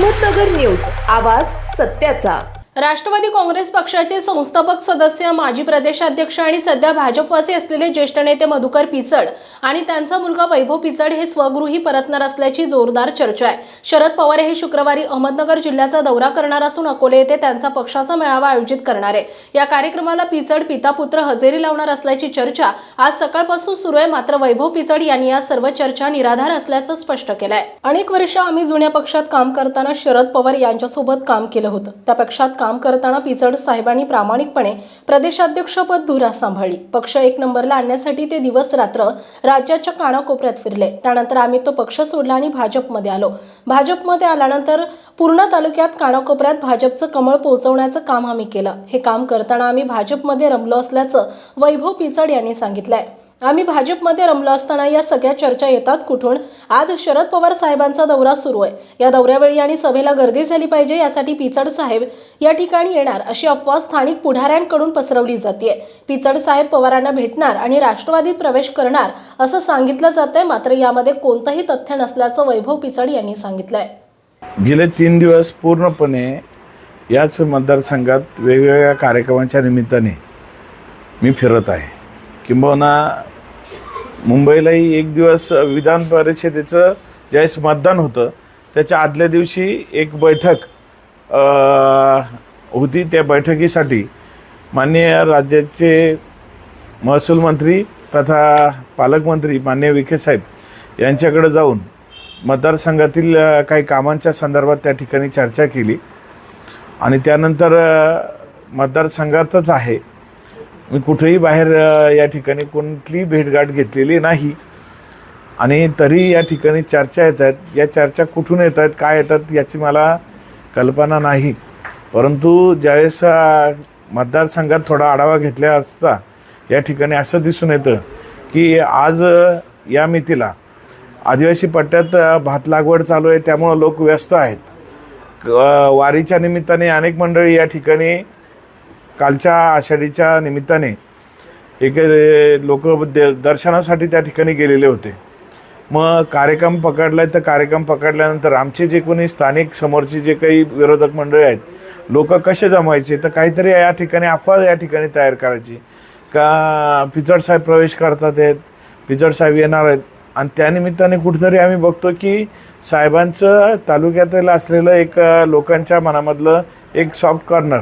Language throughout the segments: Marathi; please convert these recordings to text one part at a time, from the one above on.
अहमदनगर न्यूज आवाज सत्याचा. राष्ट्रवादी काँग्रेस पक्षाचे संस्थापक सदस्य माजी प्रदेशाध्यक्ष आणि सध्या भाजपवासी असलेले ज्येष्ठ नेते मधुकर पिचड आणि त्यांचा मुलगा वैभव पिचड हे स्वगृही परतणार असल्याची जोरदार चर्चा आहे. शरद पवार हे शुक्रवारी अहमदनगर जिल्ह्याचा दौरा करणार असून अकोले येथे त्यांचा पक्षाचा मेळावा आयोजित करणार आहे. या कार्यक्रमाला पिचड पिता पुत्र हजेरी लावणार असल्याची चर्चा आज सकाळपासून सुरू आहे. मात्र वैभव पिचड यांनी या सर्व चर्चा निराधार असल्याचं स्पष्ट केलं आहे अनेक वर्ष आम्ही जुन्या पक्षात काम करताना शरद पवार यांच्यासोबत काम केलं होतं. त्या पक्षात काम करताना पिचड साहेबांनी प्रामाणिकपणे प्रदेशाध्यक्षपद धुरा सांभाळली. पक्ष एक नंबरला आणण्यासाठी ते दिवस रात्र राज्याच्या कानाकोपऱ्यात फिरले. त्यानंतर आम्ही तो पक्ष सोडला आणि भाजपमध्ये आलो. भाजपमध्ये आल्यानंतर पूर्ण तालुक्यात कानाकोपऱ्यात भाजपचं कमळ पोहोचवण्याचं काम आम्ही केलं. हे काम करताना आम्ही भाजपमध्ये रमलो असल्याचं वैभव पिचड यांनी सांगितलंय. आम्ही भाजपमध्ये रमलो असताना या सगळ्या चर्चा येतात कुठून? आज शरद पवार साहेबांचा दौरा सुरू आहे. या दौऱ्यावेळी आणि सभेला गर्दी झाली पाहिजे यासाठी पिचड साहेब या ठिकाणी येणार अशी अफवा स्थानिक पुढाऱ्यांकडून पसरवली जाते पिचड साहेब पवारांना भेटणार आणि राष्ट्रवादीत प्रवेश करणार असं सांगितलं जातंय मात्र यामध्ये कोणतंही तथ्य नसल्याचं वैभव पिचड यांनी सांगितलंय. गेले तीन दिवस पूर्णपणे याच मतदारसंघात वेगवेगळ्या कार्यक्रमाच्या निमित्ताने मी फिरत आहे. किंबहुना मुंबईलाही एक दिवस विधान परिषदेचं ज्यावेळेस मतदान होतं त्याच्या आदल्या दिवशी एक बैठक होती. त्या बैठकीसाठी माननीय राज्याचे महसूल मंत्री तथा पालकमंत्री मान्य विखे साहेब यांच्याकडे जाऊन मतदारसंघातील काही कामांच्या संदर्भात त्या ठिकाणी चर्चा केली. आणि त्यानंतर मतदारसंघातच आहे. मी कुठेही बाहेर या ठिकाणी कोणतीही भेटगाठ घेतलेली नाही. आणि तरी या ठिकाणी चर्चा येत आहेत. या चर्चा कुठून येत आहेत काय येतात याची मला कल्पना नाही. परंतु ज्यावेळेस मतदारसंघात थोडा आढावा घेतला असता या ठिकाणी असं दिसून येतं की आज या मितीला आदिवासी पट्ट्यात भात लागवड चालू आहे त्यामुळं लोक व्यस्त आहेत. वारीच्या निमित्ताने अनेक मंडळी या ठिकाणी कालच्या आषाढीच्या निमित्ताने एक लोक दर्शनासाठी त्या ठिकाणी गेलेले होते. मग कार्यक्रम पकडलाय तर कार्यक्रम पकडल्यानंतर आमचे जे कोणी स्थानिक समोरचे जे काही विरोधक मंडळी आहेत लोक कसे जमायचे तर काहीतरी या ठिकाणी अफवा या ठिकाणी तयार करायची. का पिचड साहेब प्रवेश करतात आहेत पिजड साहेब येणार आहेत. आणि त्यानिमित्ताने कुठेतरी आम्ही बघतो की साहेबांचं तालुक्यातील असलेलं एक लोकांच्या मनामधलं एक सॉफ्ट कॉर्नर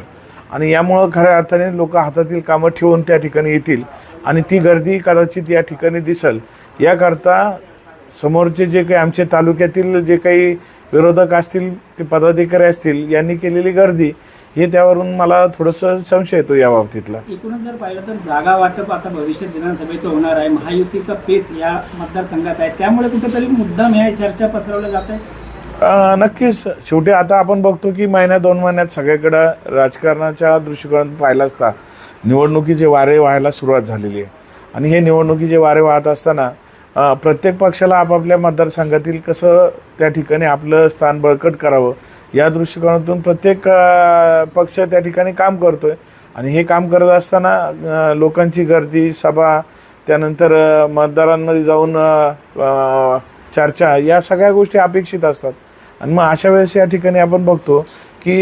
आणि यामुळं खऱ्या अर्थाने लोक हातातील कामं ठेवून त्या ठिकाणी येतील. आणि ती गर्दी कदाचित या ठिकाणी दिसल. याकरता समोरचे जे काही आमचे तालुक्यातील जे काही विरोधक असतील ते पदाधिकारी असतील यांनी केलेली गर्दी हे त्यावरून मला थोडंसं संशय येतो या बाबतीतला. एकूणच जर पाहिलं तर जागा वाटप आता भविष्यात विधानसभेचं होणार आहे. महायुतीचा पेच या मतदारसंघात आहे. त्यामुळे कुठेतरी मुद्दाम ह्या चर्चा पसरवल्या जात आहे नक्कीच. शेवटी आता आपण बघतो की महिन्या दोन महिन्यात सगळीकडं राजकारणाच्या दृष्टिकोनात पाहिलं असता निवडणुकीचे वारे व्हायला सुरुवात झालेली आहे. आणि हे निवडणुकीचे वारे वाहत असताना प्रत्येक पक्षाला आपापल्या मतदारसंघातील कसं त्या ठिकाणी आपलं स्थान बळकट करावं या दृष्टिकोनातून प्रत्येक पक्ष त्या ठिकाणी काम करतोय. आणि हे काम करत असताना लोकांची गर्दी सभा त्यानंतर मतदारांमध्ये जाऊन चर्चा या सगळ्या गोष्टी अपेक्षित असतात. आणि मग अशा वेळेस या ठिकाणी आपण बघतो की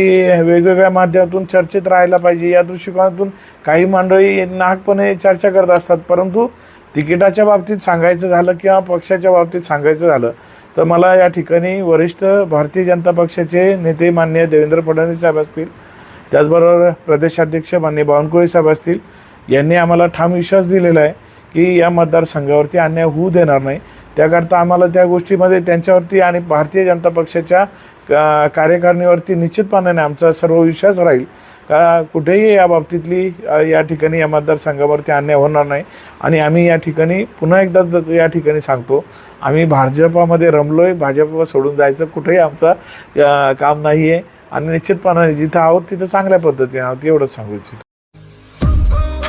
वेगवेगळ्या माध्यमातून चर्चेत राहायला पाहिजे. या दृष्टिकोनातून काही मंडळी नाहकपणे चर्चा करत असतात. परंतु तिकिटाच्या बाबतीत सांगायचं झालं किंवा पक्षाच्या बाबतीत सांगायचं झालं तर मला या ठिकाणी वरिष्ठ भारतीय जनता पक्षाचे नेते मान्य देवेंद्र फडणवीस साहेब असतील त्याचबरोबर प्रदेशाध्यक्ष मान्य बावनकुळे साहेब असतील यांनी आम्हाला ठाम विश्वास दिलेला आहे की या मतदारसंघावरती अन्याय होऊ देणार नाही. त्याकरता आम्हाला त्या गोष्टीमध्ये त्यांच्यावरती आणि भारतीय जनता पक्षाच्या का- कार्यकारिणीवरती निश्चितपणाने आमचा सर्व विश्वास राहील. का कुठेही या बाबतीतली या ठिकाणी या मतदारसंघावरती अन्याय होणार नाही. आणि आम्ही या ठिकाणी पुन्हा एकदा या ठिकाणी सांगतो आम्ही भाजपामध्ये रमलो आहे भाजप सोडून जायचं कुठेही आमचा काम नाही आहे आणि निश्चितपणाने जिथं आहोत तिथं चांगल्या पद्धतीने आहोत एवढंच सांगू इच्छितो.